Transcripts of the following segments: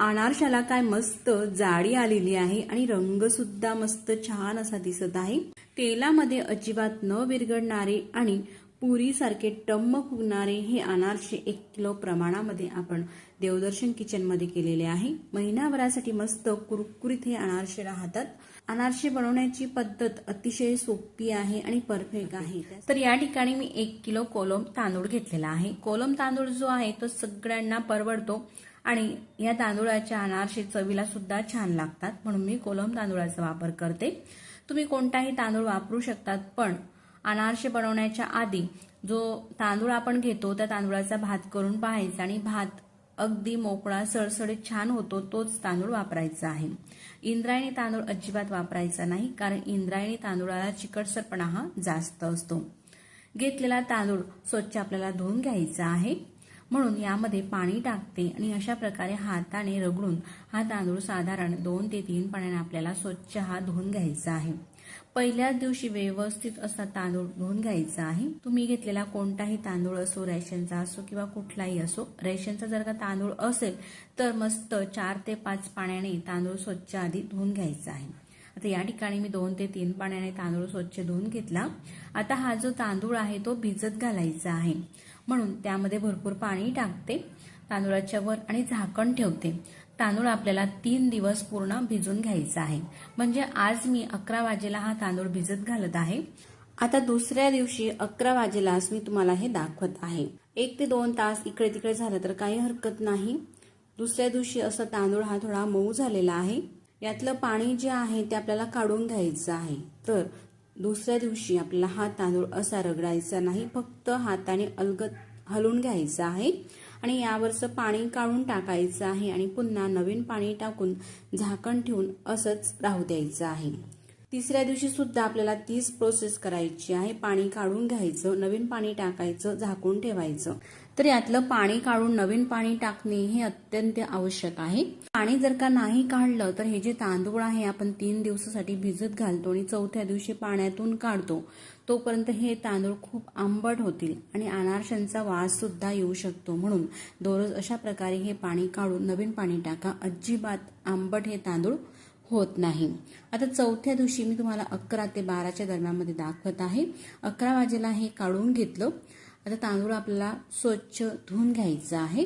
अनारशाला काय मस्त जाडी आलेली आहे आणि रंग सुद्धा मस्त छान असा दिसत आहे. तेलामध्ये अजिबात न विरघडणारे आणि पुरीसारखे टम्म फुगणारे हे अनारसे एक किलो प्रमाणामध्ये आपण देवदर्शन किचनमध्ये केलेले आहे. महिनाभरासाठी मस्त कुरकुरीत हे अनारसे राहतात. अनारसे बनवण्याची पद्धत अतिशय सोपी आहे आणि परफेक्ट आहे. तर या ठिकाणी मी एक किलो कोलम तांदूळ घेतलेला आहे. कोलम तांदूळ जो आहे तो सगळ्यांना परवडतो. आणि या तांदूळाच्या अनारसे चवीला सुद्धा छान लागतात म्हणून मी कोलम तांदूळाचा वापर करते. तुम्ही कोणताही तांदूळ वापरू शकतात पण अनारसे बनवण्याच्या आधी जो तांदूळ आपण घेतो त्या तांदूळाचा भात करून पाहायचा आणि भात अगदी मोकळा सळसळीत छान होतो तोच तांदूळ वापरायचा आहे. इंद्रायणी तांदूळ अजिबात वापरायचा नाही कारण इंद्रायणी तांदूळाला चिकटसरपणा हा जास्त असतो. घेतलेला तांदूळ स्वच्छ आपल्याला धुवून घ्यायचा आहे. म्हणून यामध्ये पाणी टाकते आणि अशा प्रकारे हाताने रगडून हा तांदूळ साधारण दोन ते तीन पाण्याने आपल्याला स्वच्छ हा धुवून घ्यायचा आहे. पहिल्याच दिवशी व्यवस्थित असा तांदूळ धुवून घ्यायचा आहे. तुम्ही घेतलेला कोणताही तांदूळ असो रेशनचा असो किंवा कुठलाही असो रेशनचा जर का तांदूळ असेल तर मस्त चार ते पाच पाण्याने तांदूळ स्वच्छ आधी धुवून घ्यायचा आहे. आता या ठिकाणी मी दोन ते तीन पाण्याने तांदूळ स्वच्छ धुवून घेतला. आता हा जो तांदूळ आहे तो भिजत घालायचा आहे. म्हणून त्यामध्ये भरपूर पाणी टाकते. तांदूळाच्या वर आणि झाकण ठेवते. तांदूळ आपल्याला तीन दिवस पूर्ण भिजून घ्यायचा आहे. म्हणजे आज मी अकरा वाजेला हा तांदूळ भिजत घालत आहे. आता दुसऱ्या दिवशी अकरा वाजेलाच मी तुम्हाला हे दाखवत आहे. एक ते दोन तास इकडे तिकडे झालं तर काही हरकत नाही. दुसऱ्या दिवशी असं तांदूळ हा थोडा मऊ झालेला आहे. यातलं पाणी जे आहे ते आपल्याला काढून घ्यायचं आहे. तर दुसऱ्या दिवशी आपल्याला हा तांदूळ असा रगडायचा नाही फक्त हाताने अलगत हलवून घ्यायचा आहे आणि यावरचं पाणी काढून टाकायचं आहे आणि पुन्हा नवीन पाणी टाकून झाकण ठेवून असंच राहू द्यायचं आहे. तिसऱ्या दिवशी सुद्धा आपल्याला तीच प्रोसेस करायची आहे. पाणी काढून घ्यायचं नवीन पाणी टाकायचं झाकून ठेवायचं. तर यातलं पाणी काढून नवीन पाणी टाकणे हे अत्यंत आवश्यक आहे. पाणी जर का नाही काढलं तर हे जे तांदूळ आहे आपण तीन दिवसासाठी भिजत घालतो आणि चौथ्या दिवशी पाण्यातून काढतो. तोपर्यंत हे तांदूळ खूप आंबट होतील आणि अनारशांचा वास सुद्धा येऊ शकतो. म्हणून दररोज अशा प्रकारे हे पाणी काढून नवीन पाणी टाका. अजिबात आंबट हे तांदूळ होत नाही. आता चौथ्या दिवशी मी तुम्हाला अकरा ते बाराच्या दरम्यानमध्ये दाखवत आहे. अकरा वाजेला हे काढून घेतलं. आता तांदूळ आपल्याला स्वच्छ धुवून घ्यायचं आहे.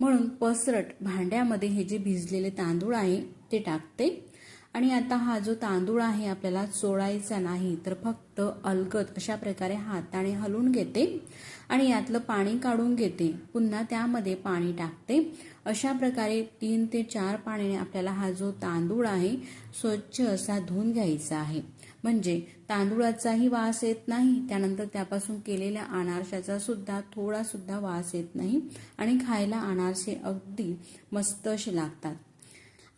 म्हणून पसरट भांड्यामध्ये हे जे भिजलेले तांदूळ आहे ते टाकते. आणि आता हा जो तांदूळ आहे आपल्याला चोळायचा नाही तर फक्त अलगद अशा प्रकारे हाताने हलवून घेते. आणि यातलं पाणी काढून घेते. पुन्हा त्यामध्ये पाणी टाकते. अशा प्रकारे तीन ते चार पाण्याने आपल्याला हा जो तांदूळ आहे स्वच्छ असा धुवून घ्यायचा आहे. म्हणजे तांदूळाचाही वास येत नाही त्यानंतर त्यापासून केलेल्या अनारशाचा सुद्धा थोडा सुद्धा वास येत नाही आणि खायला अनारसे अगदी मस्त असे लागतात.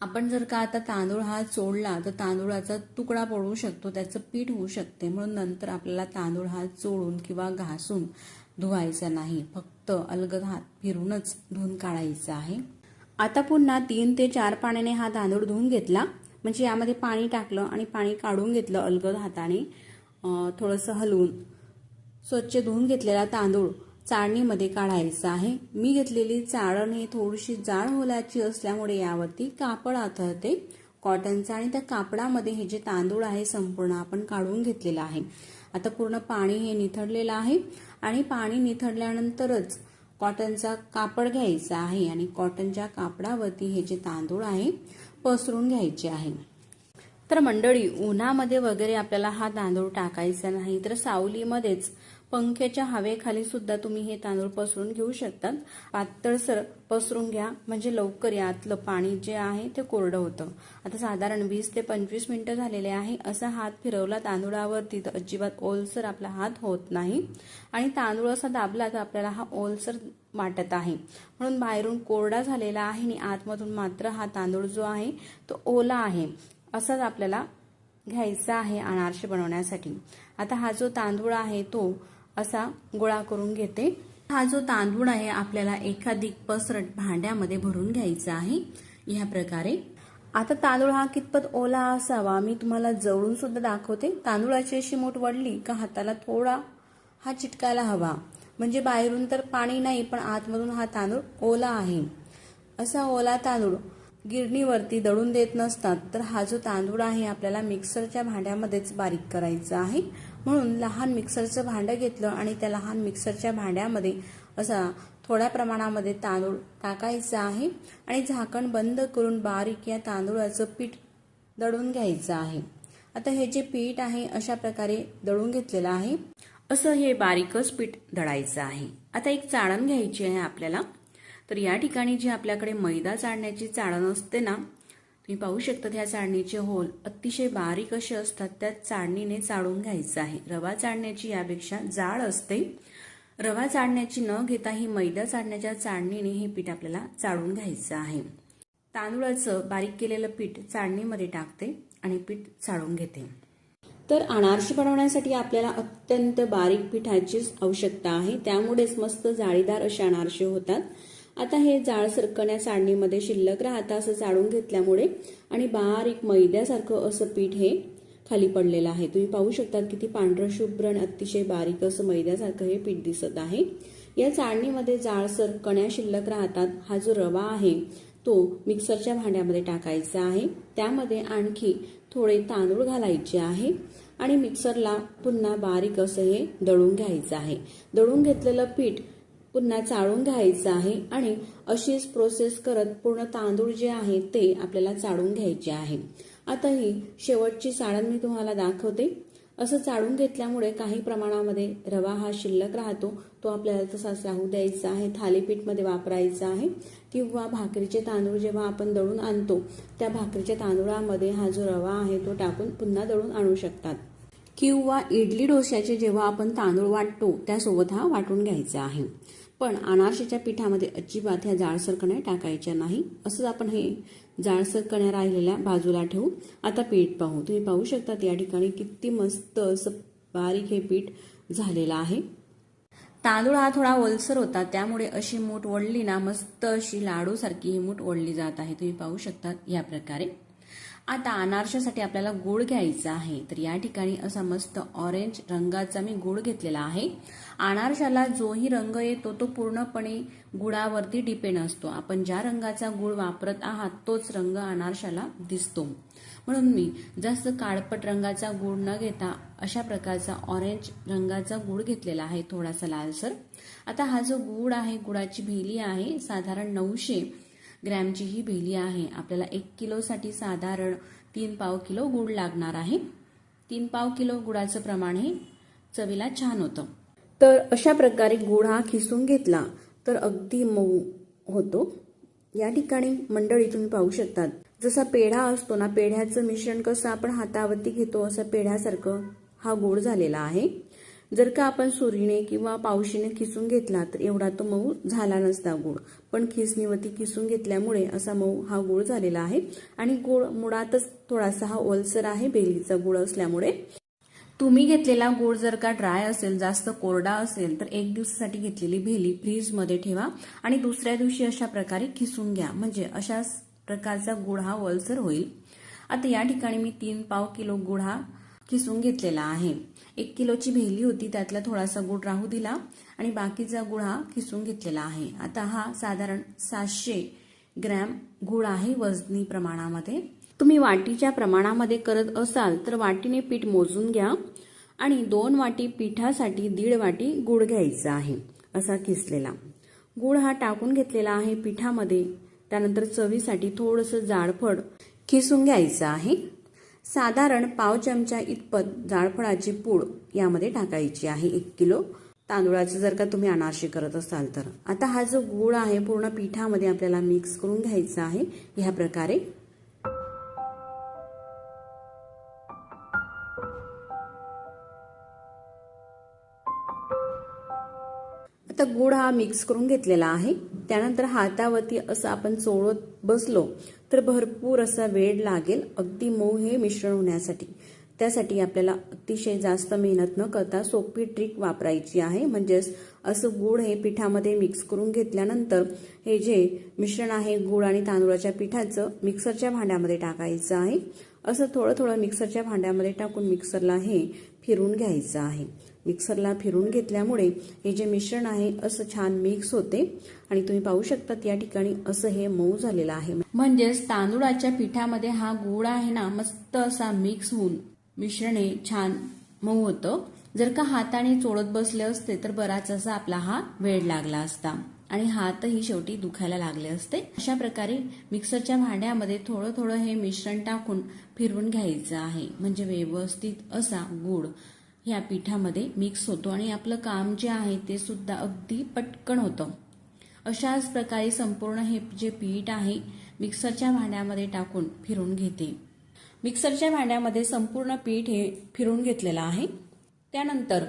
आपण जर का आता तांदूळ हा चोळला तर तांदूळाचा तुकडा पडू शकतो त्याचं पीठ होऊ शकते. म्हणून नंतर आपल्याला तांदूळ हा चोळून किंवा घासून धुवायचा नाही. फक्त अलगद हात फिरूनच धुवून काढायचा आहे. आता पुन्हा तीन ते चार पाण्याने हा तांदूळ धुवून घेतला. म्हणजे यामध्ये पाणी टाकलं आणि पाणी काढून घेतलं अलगद हाताने थोडंसं हलवून. स्वच्छ धुवून घेतलेला तांदूळ चाळणीमध्ये काढायचा आहे. मी घेतलेली चाळण ही थोडीशी जाड होलाची असल्यामुळे यावरती कापड आथळते कॉटनचा आणि त्या कापडामध्ये हे जे तांदूळ आहे संपूर्ण आपण काढून घेतलेलं आहे. आता पूर्ण पाणी हे निथळलेलं आहे आणि पाणी निथळल्यानंतरच कॉटनचा कापड घ्यायचा आहे आणि कॉटनच्या कापडावरती हे जे तांदूळ आहे पसरून घ्यायचे आहे. तर मंडळी उन्हामध्ये वगैरे आपल्याला हा तांदूळ टाकायचा नाही तर सावलीमध्येच पंख्याच्या हवेखाली सुद्धा तुम्ही हे तांदूळ पसरून घेऊ शकतात. पातळसर पसरून घ्या. म्हणजे लवकर यातलं पाणी जे आहे ते कोरडं होतं. आता साधारण वीस ते पंचवीस मिनिटं झालेले आहे. असा हात फिरवला तांदूळावरती तर अजिबात ओलसर आपला हात होत नाही. आणि तांदूळ असा दाबला तर आपल्याला हा ओलसर वाटत आहे. म्हणून बाहेरून कोरडा झालेला आहे आणि आतमधून मात्र हा तांदूळ जो आहे तो ओला आहे. असाच आपल्याला घ्यायचा आहे अनारसे बनवण्यासाठी. आता हा जो तांदूळ आहे तो असा गोळा करून घेते. हा जो तांदूळ आहे आपल्याला एखादी पसरट भांड्यामध्ये भरून घ्यायचा आहे. ह्या प्रकारे. आता तांदूळ हा कितपत ओला असावा मी तुम्हाला जवळून सुद्धा दाखवते. तांदूळाची अशी मोठ वडली का हाताला थोडा हा चिटकायला हवा. म्हणजे बाहेरून तर पाणी नाही पण आतमधून हा तांदूळ ओला आहे. असा ओला तांदूळ गिरणीवरती दळून देत नसतात तर हा जो तांदूळ आहे आपल्याला मिक्सरच्या भांड्यामध्येच बारीक करायचा आहे. म्हणून लहान मिक्सरचं भांडं घेतलं आणि त्या लहान मिक्सरच्या भांड्यामध्ये असा थोड्या प्रमाणामध्ये तांदूळ टाकायचा आहे आणि झाकण बंद करून बारीक या तांदूळाचं पीठ दळून घ्यायचं आहे. आता हे जे पीठ आहे अशा प्रकारे दळून घेतलेलं आहे. असं हे बारीकच पीठ दळायचं आहे. आता एक चाळण घ्यायची आहे आपल्याला. तर या ठिकाणी जी आपल्याकडे मैदा चाळण्याची चाळण असते ना तुम्ही पाहू शकता ह्या चाळणीचे होल अतिशय बारीक असे असतात. त्या चाळणीने चाळून घ्यायचं आहे. रवा चाळण्याची यापेक्षा जाळ असते. रवा चाळण्याची न घेता ही मैदा चाळण्याच्या चाळणीने हे पीठ आपल्याला चाळून घ्यायचं आहे. तांदूळाचं बारीक केलेलं पीठ चाळणीमध्ये टाकते आणि पीठ चाळून घेते. तर अनारशी बनवण्यासाठी आपल्याला अत्यंत बारीक पिठाचीच आवश्यकता आहे. त्यामुळेच मस्त जाळीदार असे अनारसे होतात. आता हे जाळ सरकण्या चाळणीमध्ये शिल्लक राहतं असं चाळून घेतल्यामुळे आणि बारीक मैद्यासारखं असं पीठ हे खाली पडलेलं आहे. तुम्ही पाहू शकता किती पांढरं शुभ्र आणि अतिशय बारीक असं मैद्यासारखं हे पीठ दिसत आहे. या चाळणीमध्ये जाळसर कण्या शिल्लक राहतात. हा जो रवा आहे तो मिक्सरच्या भांड्यामध्ये टाकायचा आहे. त्यामध्ये आणखी थोडे तांदूळ घालायचे आहे आणि मिक्सरला पुन्हा बारीक असं हे दळून घ्यायचं आहे. दळून घेतलेलं पीठ पुन्हा चाळून घ्यायचं आहे आणि अशीच प्रोसेस करत पूर्ण तांदूळ जे आहे ते आपल्याला चाळून घ्यायचे आहे. आता ही शेवटची चाळण मी तुम्हाला दाखवते. असं चाळून घेतल्यामुळे काही प्रमाणामध्ये रवा हा शिल्लक राहतो. तो आपल्याला तसाच राहू द्यायचा आहे थालीपीठमध्ये वापरायचा आहे. किंवा भाकरीचे तांदूळ जेव्हा आपण दळून आणतो त्या भाकरीच्या तांदूळामध्ये हा जो रवा आहे तो टाकून पुन्हा दळून आणू शकतात. किंवा इडली डोश्याचे जेव्हा आपण तांदूळ वाटतो त्यासोबत हा वाटून घ्यायचा आहे. पण अनारशाच्या पिठामध्ये अजिबात ह्या जाळसर कण्या टाकायच्या नाही. असंच आपण हे जाळसर कण्या राहिलेल्या बाजूला ठेवू. आता पीठ पाहू. तुम्ही पाहू शकता या ठिकाणी किती मस्त असं बारीक हे पीठ झालेलं आहे. तांदूळ हा थोडा ओलसर होता त्यामुळे अशी मूठ ओढली ना मस्त अशी लाडूसारखी ही मूठ ओढली जात आहे. तुम्ही पाहू शकता या प्रकारे. आता अनारशासाठी आपल्याला गुळ घ्यायचा आहे. तर या ठिकाणी असा मस्त ऑरेंज रंगाचा मी गुळ घेतलेला आहे. अनारशाला जोही रंग येतो तो पूर्णपणे गुळावरती डिपेंड असतो. आपण ज्या रंगाचा गुळ वापरत आहात तोच रंग अनारशाला दिसतो. म्हणून मी जास्त काळपट रंगाचा गुळ न घेता अशा प्रकारचा ऑरेंज रंगाचा गुळ घेतलेला आहे थोडासा लालसर. आता हा जो गुळ आहे गुळाची भेली आहे साधारण नऊशे ग्रॅमची ही भेली आहे. आपल्याला एक किलोसाठी साधारण तीन पाव किलो गुळ लागणार आहे. तीन पाव किलो गुळाचं प्रमाण हे चवीला छान होतं. तर अशा प्रकारे गुळ हा खिसून घेतला तर अगदी मऊ होतो. या ठिकाणी मंडळी तुम्ही पाहू शकतात. जसा पेढा असतो ना पेढ्याचं मिश्रण कसं आपण हातावरती घेतो असं पेढ्यासारखं हा गोड झालेला आहे. जर का आपण सुरीने किंवा पावशीने खिसून घेतला तर एवढा तो मऊ झाला नसता गुळ. पण खिसणीवरती किसून घेतल्यामुळे असा मऊ हा गुळ झालेला आहे. आणि गुळ मुळातच थोडासा हा ओलसर आहे बेलीचा गुळ असल्यामुळे. तुम्ही घेतलेला गुळ जर का ड्राय असेल जास्त कोरडा असेल तर एक दिवसासाठी घेतलेली भेली फ्रीजमध्ये ठेवा आणि दुसऱ्या दिवशी अशा प्रकारे खिसून घ्या. म्हणजे अशा प्रकारचा गुळ हा ओलसर होईल. आता या ठिकाणी मी तीन पाव किलो गुळ हा खिसून घेतलेला आहे. एक किलोची भेली होती त्यातला थोडासा गुळ राहू दिला आणि बाकीचा गुळ हा खिसून घेतलेला आहे. आता हा साधारण सातशे ग्रॅम गुळ आहे वजनी प्रमाणामध्ये. तुम्ही वाटीच्या प्रमाणामध्ये करत असाल तर वाटीने पीठ मोजून घ्या आणि दोन वाटी पिठासाठी दीड वाटी गुळ घ्यायचा आहे असा किसलेला गुळ हा टाकून घेतलेला आहे पिठामध्ये. त्यानंतर चवीसाठी थोडंसं जाडफड खिसून घ्यायचं आहे. साधारण पाव चमचा इतपत जाळफळाची पूड यामध्ये टाकायची आहे. एक किलो. तांदूळाचं जर का तुम्ही अनारशी करत असाल तर. आता हा जो गुळ आहे पूर्ण पिठामध्ये आपल्याला मिक्स करून घ्यायचा आहे. ह्या प्रकारे. आता गुळ हा मिक्स करून घेतलेला आहे. त्यानंतर हातावरती असं आपण चोळत बसलो तर भरपूर असा वेळ लागेल अगदी मऊ हे मिश्रण होण्यासाठी. त्यासाठी आपल्याला अतिशय जास्त मेहनत न करता सोपी ट्रिक वापरायची आहे. म्हणजेच असं गुळ हे पिठामध्ये मिक्स करून घेतल्यानंतर हे जे मिश्रण आहे गुळ आणि तांदूळाच्या पिठाचं मिक्सरच्या भांड्यामध्ये टाकायचं आहे. असं थोडं थोडं मिक्सरच्या भांड्यामध्ये टाकून मिक्सरला हे फिरून घ्यायचं आहे. मिक्सरला फिरून घेतल्यामुळे हे जे मिश्रण आहे असं छान मिक्स होते. आणि तुम्ही पाहू शकतात या ठिकाणी असं हे मऊ झालेलं आहे. म्हणजेच तांदूळाच्या पिठामध्ये हा गुळ आहे ना मस्त असा मिक्स होऊन मिश्रण हे छान मऊ होतं. जर का हाताने चोळत बसले असते तर बराच असा आपला हा वेळ लागला असता. आणि हातही शेवटी दुखायला लागले असते. अशा प्रकारे मिक्सरच्या भांड्यामध्ये थोडं थोडं हे मिश्रण टाकून फिरवून घ्यायचं आहे. म्हणजे व्यवस्थित असा गूळ ह्या पिठामध्ये मिक्स होतो आणि आपलं काम जे आहे ते सुद्धा अगदी पटकन होतं. अशाच प्रकारे संपूर्ण हे जे पीठ आहे मिक्सरच्या भांड्यामध्ये टाकून फिरून घेते. मिक्सरच्या भांड्यामध्ये संपूर्ण पीठ हे फिरून घेतलेलं आहे. त्यानंतर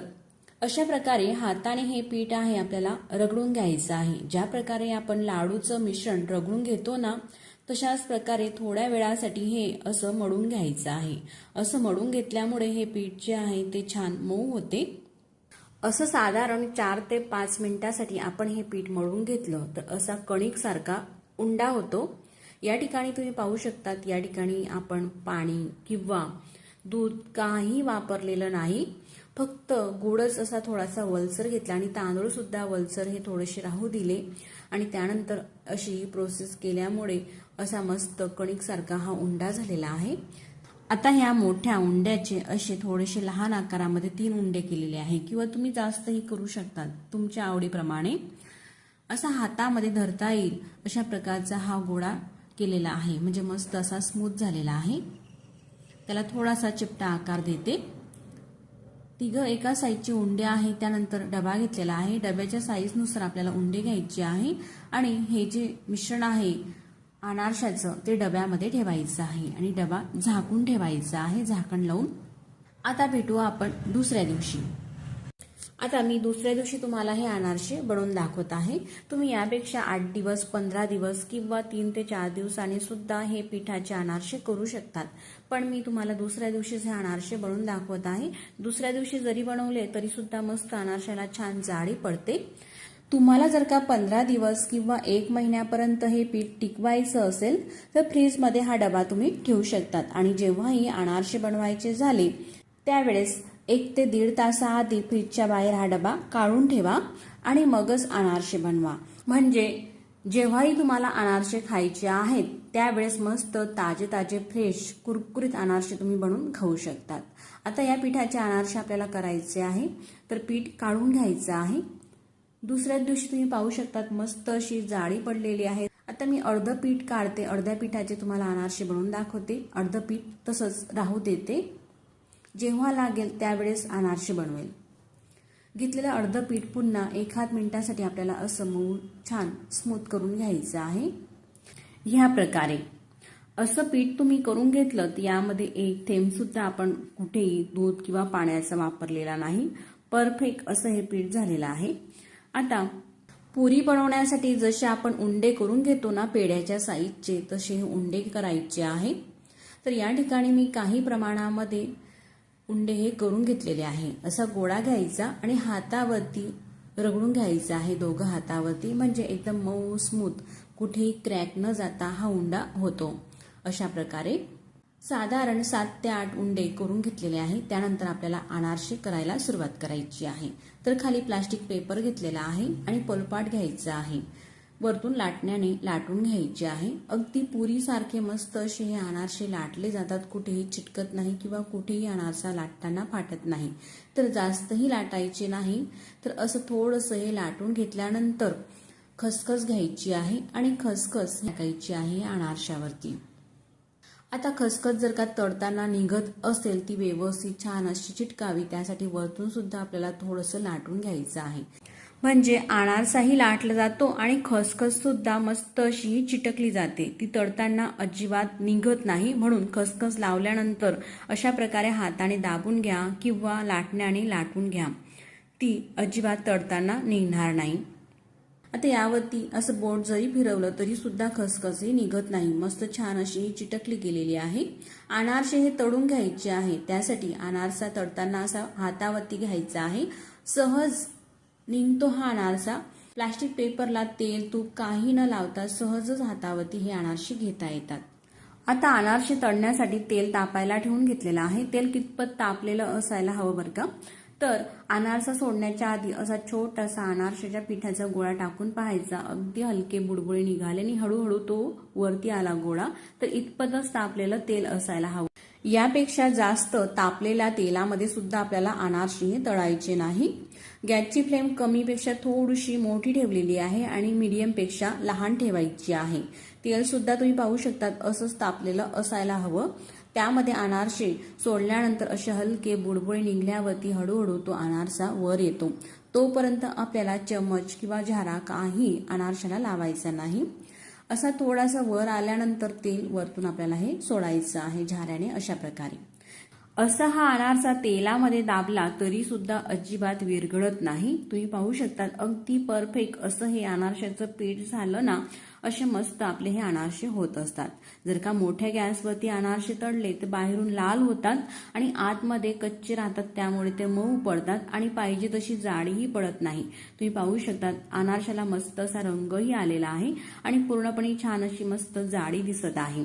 अशा प्रकारे हाताने हे पीठ आहे आपल्याला रगडून घ्यायचं आहे. ज्या प्रकारे आपण लाडूचं मिश्रण रगडून घेतो ना तशाच प्रकारे थोड्या वेळासाठी हे असं मळून घ्यायचं आहे. असं मळून घेतल्यामुळे हे पीठ जे आहे ते छान मऊ होते. असं साधारण चार ते पाच मिनिटासाठी आपण हे पीठ मळून घेतलं तर असा कणिकसारखा उंडा होतो. या ठिकाणी तुम्ही पाहू शकतात या ठिकाणी आपण पाणी किंवा दूध काही वापरलेलं नाही. फक्त गुडच असा थोडासा वलसर घेतला आणि तांदूळ सुद्धा वलसर हे थोडेसे राहू दिले. आणि त्यानंतर अशी प्रोसेस केल्यामुळे असा मस्त कणिकसारखा हा उंडा झालेला आहे. आता ह्या मोठ्या उंड्याचे असे थोडेसे लहान आकारामध्ये तीन उंडे केलेले आहे. किंवा तुम्ही जास्तही करू शकतात तुमच्या आवडीप्रमाणे. असा हातामध्ये धरता येईल अशा प्रकारचा हा गोळा केलेला आहे. म्हणजे मस्त असा स्मूथ झालेला आहे. त्याला थोडासा चिपटा आकार देते. तिघं एका साईजची उंडे आहे त्यानंतर डबा घेतलेला आहे. डब्याच्या साईजनुसार आपल्याला उंडे घ्यायचे आहे आणि हे जे मिश्रण आहे अनारशाचं ते डब्यामध्ये ठेवायचं आहे आणि डबा झाकून ठेवायचा आहे झाकण लावून. आता भेटू आपण दुसऱ्या दिवशी. आता मी दुसऱ्या दिवशी तुम्हाला हे अनारसे बनवून दाखवत आहे. तुम्ही यापेक्षा आठ दिवस पंधरा दिवस किंवा तीन ते चार दिवसांनी सुद्धा हे पिठाचे अनारसे करू शकतात. पण मी तुम्हाला दुसऱ्या दिवशीच हे अनारसे बनवून दाखवत आहे. दुसऱ्या दिवशी जरी बनवले तरी सुद्धा मस्त अनारशाला छान जाळी पडते. तुम्हाला जर का पंधरा दिवस किंवा एक महिन्यापर्यंत हे पीठ टिकवायचं असेल तर फ्रीजमध्ये हा डबा तुम्ही ठेवू शकतात. आणि जेव्हाही अनारसे बनवायचे झाले त्यावेळेस एक ते दीड तासाआधी फ्रीजच्या बाहेर हा डबा काढून ठेवा आणि मगच अनारसे बनवा. म्हणजे जेव्हाही तुम्हाला अनारसे खायचे आहेत त्यावेळेस मस्त ताजे ताजे फ्रेश कुरकुरीत अनारसे तुम्ही बनवून खाऊ शकतात. आता या पिठाचे अनारसे आपल्याला करायचे आहे तर पीठ काढून घ्यायचं आहे. दुसऱ्या दिवशी तुम्ही पाहू शकतात मस्त अशी जाळी पडलेली आहे. आता मी अर्ध पीठ काढते अर्ध्या पिठाचे तुम्हाला अनारसे बनवून दाखवते. अर्ध पीठ तसंच राहू देते. जेव्हा लागेल त्यावेळेस अनारसे बनवेल. घेतलेलं अर्ध पीठ पुन्हा एखाद मिनिटासाठी आपल्याला असं मऊ छान स्मूथ करून घ्यायचं आहे. ह्या प्रकारे. असं पीठ तुम्ही करून घेतलं तर यामध्ये एक थेंबसुद्धा आपण कुठेही दूध किंवा पाण्याचा वापरलेला नाही. परफेक्ट असं हे पीठ झालेलं आहे. आता पुरी बनवण्यासाठी जसे आपण उंडे करून घेतो ना पेढ्याच्या साईजचे तसे हे उंडे करायचे आहे. तर या ठिकाणी मी काही प्रमाणामध्ये उंडे हे करून घेतलेले आहे. असा गोळा घ्यायचा आणि हातावरती रगडून घ्यायचा आहे. दोघं हातावरती म्हणजे एकदम मऊ स्मूथ कुठेही क्रॅक न जाता हा उंडा होतो. अशा प्रकारे साधारण सात ते आठ उंडे करून घेतलेले आहे. त्यानंतर आपल्याला अनारसे करायला सुरुवात करायची आहे. तर खाली प्लास्टिक पेपर घेतलेला आहे आणि पोलपाट घ्यायचा आहे. वरतून लाटण्याने लाटून घ्यायचे आहे. अगदी पुरीसारखे मस्त असे हे अनारसे लाटले जातात. कुठेही चिटकत नाही किंवा कुठेही अनारसा लाटताना फाटत नाही. तर जास्तही लाटायचे नाही. तर असं थोडंसं हे लाटून घेतल्यानंतर खसखस घ्यायची आहे आणि खसखस टाकायची आहे अनारशावरती. आता खसखस जर का तळताना निघत असेल ती व्यवस्थित छान अशी चिटकावी. त्यासाठी वरतून सुद्धा आपल्याला थोडंसं लाटून घ्यायचं आहे. म्हणजे अनारसाही लाटला जातो आणि खसखससुद्धा मस्त अशी चिटकली जाते. ती तळताना अजिबात निघत नाही म्हणून खसखस लावल्यानंतर अशा प्रकारे हाताने दाबून घ्या किंवा लाटण्याने लाटून घ्या. ती अजिबात तळताना निघणार नाही. आता यावरती असं बोट जरी फिरवलं तरी सुद्धा खसखसही निघत नाही. मस्त छान अशी ही चिटकली गेलेली आहे. अनारसे हे तळून घ्यायचे आहे. त्यासाठी अनारसा तळताना असा हातावरती घ्यायचा आहे. सहज निघतो हा अनारसा प्लास्टिक पेपरला तेल तूप काही न लावता सहजच हातावरती हे अनारसे घेता येतात. आता अनारसे तळण्यासाठी तेल तापायला ठेवून घेतलेलं आहे. तेल कितपत तापलेलं असायला हवं बरं का? तर अनारसा सोडण्याच्या आधी असा छोटासा अनारशाच्या पिठाचा गोळा टाकून पाहायचा. अगदी हलके बुडबुळे निघाले आणि हळूहळू तो वरती आला गोळा. तर इतपतच तापलेलं तेल असायला हवं. यापेक्षा जास्त तापलेल्या तेलामध्ये सुद्धा आपल्याला अनारशी हे तळायचे नाही. गॅसची फ्लेम कमीपेक्षा थोडीशी मोठी ठेवलेली आहे आणि मीडियमपेक्षा लहान ठेवायची आहे. तेलसुद्धा तुम्ही पाहू शकतात असंच तापलेलं असायला हवं. त्यामध्ये अनारसे सोडल्यानंतर असे हलके बुडबुळे निघल्यावरती हळूहळू तो अनारसा वर येतो. तोपर्यंत आपल्याला चमच किंवा झारा काही अनारशाला लावायचा नाही. असा थोडासा वर आल्यानंतर तेल वरतून आपल्याला हे सोडायचं आहे झाऱ्याने अशा प्रकारे. असा हा अनारसा तेलामध्ये दाबला तरी सुद्धा अजिबात विरघळत नाही. तुम्ही पाहू शकतात अगदी परफेक्ट असं हे अनारशाचं पीठ झालं ना असे मस्त आपले हे अनारसे होत असतात. जर का मोठ्या गॅसवरती अनारसे तळले तर बाहेरून लाल होतात आणि आतमध्ये कच्चे राहतात त्यामुळे ते मऊ पडतात आणि पाहिजे तशी जाडीही पडत नाही. तुम्ही पाहू शकतात अनारशाला मस्त असा रंगही आलेला आहे आणि पूर्णपणे छान अशी मस्त जाडी दिसत आहे.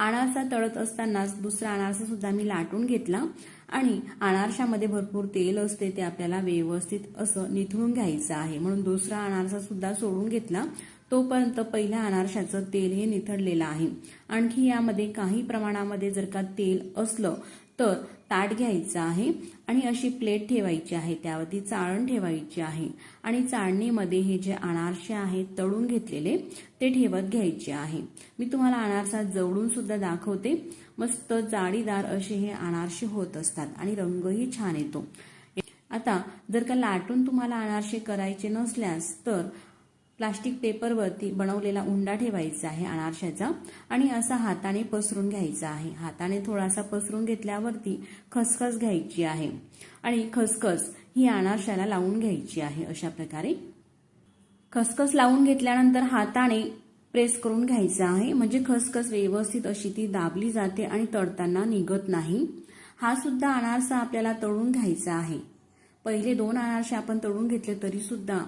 अनारसा तळत असतानाच दुसरा अनारसा सुद्धा मी लाटून घेतला आणि अनारशामध्ये भरपूर तेल असते ते आपल्याला व्यवस्थित असं निथळून घ्यायचं आहे. म्हणून दुसरा अनारसा सुद्धा सोडून घेतला. तोपर्यंत पहिल्या अनारशाचं तेल हे निथळलेलं आहे. आणखी यामध्ये काही प्रमाणामध्ये जर का तेल असलं तर ताट घ्यायचं आहे आणि अशी प्लेट ठेवायची आहे. त्यावरती चाळण ठेवायची आहे. आणि चाळणीमध्ये हे जे अनारसे आहेत तळून घेतलेले ते ठेवत घ्यायचे आहे. मी तुम्हाला अनारसा जवळून सुद्धा दाखवते. मस्त जाडीदार असे हे अनारसे होत असतात आणि रंगही छान येतो. आता जर का लाटून तुम्हाला अनारसे करायचे नसल्यास तर प्लास्टिक पेपरवरती बनवलेला उंडा ठेवायचा आहे अनारशाचा आणि असा हाताने पसरून घ्यायचा आहे. हाताने थोडासा पसरून घेतल्यावरती खसखस घ्यायची आहे आणि खसखस ही अनारशाला लावून घ्यायची आहे. अशा प्रकारे खसखस लावून घेतल्यानंतर हाताने प्रेस करून घ्यायचा आहे. म्हणजे खसखस व्यवस्थित अशी ती दाबली जाते आणि तळताना निघत नाही. हा सुद्धा अनारसा आपल्याला तळून घ्यायचा आहे. पहिले दोन अनारसे आपण तळून घेतले तरी सुद्धा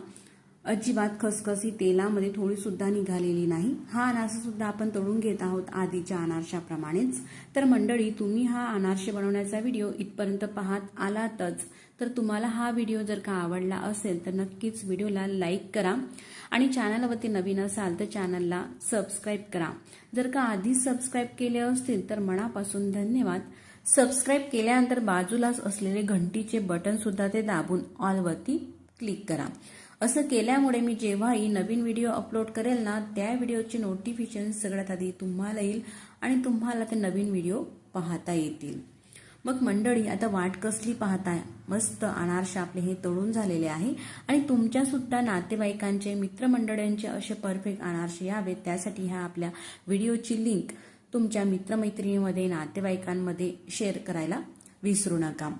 अजिबात खसखसी तेलामध्ये थोडी सुद्धा निघालेली नाही. हा अनारसा सुद्धा आपण तळून घेत आहोत आधीच्या अनारशाप्रमाणेच. तर मंडळी तुम्ही हा अनारसे बनवण्याचा व्हिडिओ इथपर्यंत पाहत आलातच. तर तुम्हाला हा व्हिडिओ जर का आवडला असेल तर नक्कीच व्हिडिओला लाईक करा आणि चॅनलवरती नवीन असाल तर चॅनलला सबस्क्राईब करा. जर का आधीच सबस्क्राईब केले असतील तर मनापासून धन्यवाद. सबस्क्राईब केल्यानंतर बाजूलाच असलेले घंटीचे बटन सुद्धा ते दाबून ऑलवरती क्लिक करा. असं केल्यामुळे मी जेव्हाही नवीन व्हिडिओ अपलोड करेल ना त्या व्हिडिओचे नोटिफिकेशन सगळ्यात आधी तुम्हाला येईल आणि तुम्हाला ते नवीन व्हिडिओ पाहता येतील. मग मंडळी आता वाट कसली पाहताय? मस्त अनारसे आपले हे तळून झालेले आहे आणि तुमच्या सुद्धा नातेवाईकांचे मित्रमंडळींचे असे परफेक्ट अनारसे यावेत. त्यासाठी ह्या आपल्या व्हिडिओची लिंक तुमच्या मित्रमैत्रिणीमध्ये नातेवाईकांमध्ये शेअर करायला विसरू नका.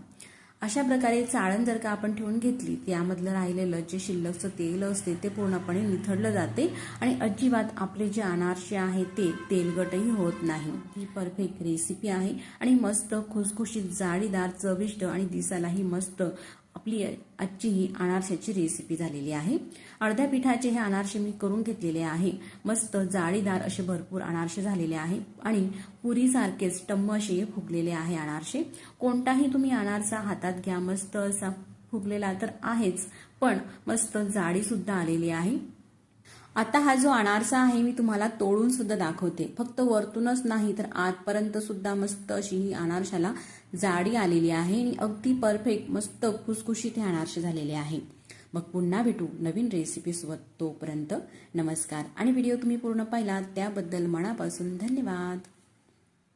अशा प्रकारे चाळण जर का आपण ठेवून घेतली त्यामधलं राहिलेलं जे शिल्लकचं तेल असते ते पूर्णपणे निथळलं जाते आणि अजिबात आपले जे अनारसे आहे ते तेलगटही होत नाही. ही परफेक्ट रेसिपी आहे आणि मस्त खुसखुशीत जाळीदार चविष्ट आणि दिसायलाही मस्त आपली आजची ही अनारशाची रेसिपी झालेली आहे. अर्ध्या पिठाचे हे अनारसे मी करून घेतलेले आहे. मस्त जाळीदार असे भरपूर अनारसे झालेले आहे आणि पुरीसारखेच टम्म असे फुगलेले आहे अनारसे. कोणताही तुम्ही अनारसा हातात घ्या मस्त असा फुगलेला तर आहेच पण मस्त जाळीसुद्धा आलेली आहे. आता हा जो अनारसा आहे मी तुम्हाला तोडून सुद्धा दाखवते. फक्त वरतूनच नाही तर आतपर्यंत सुद्धा मस्त अशी ही अनारशाला जाडी आलेली आहे आणि अगदी परफेक्ट मस्त खुसखुशीत हे अनारसे झालेले आहे मग पुन्हा भेटू नवीन रेसिपीसोबत तोपर्यंत नमस्कार. आणि व्हिडिओ तुम्ही पूर्ण पाहिला त्याबद्दल मनापासून धन्यवाद.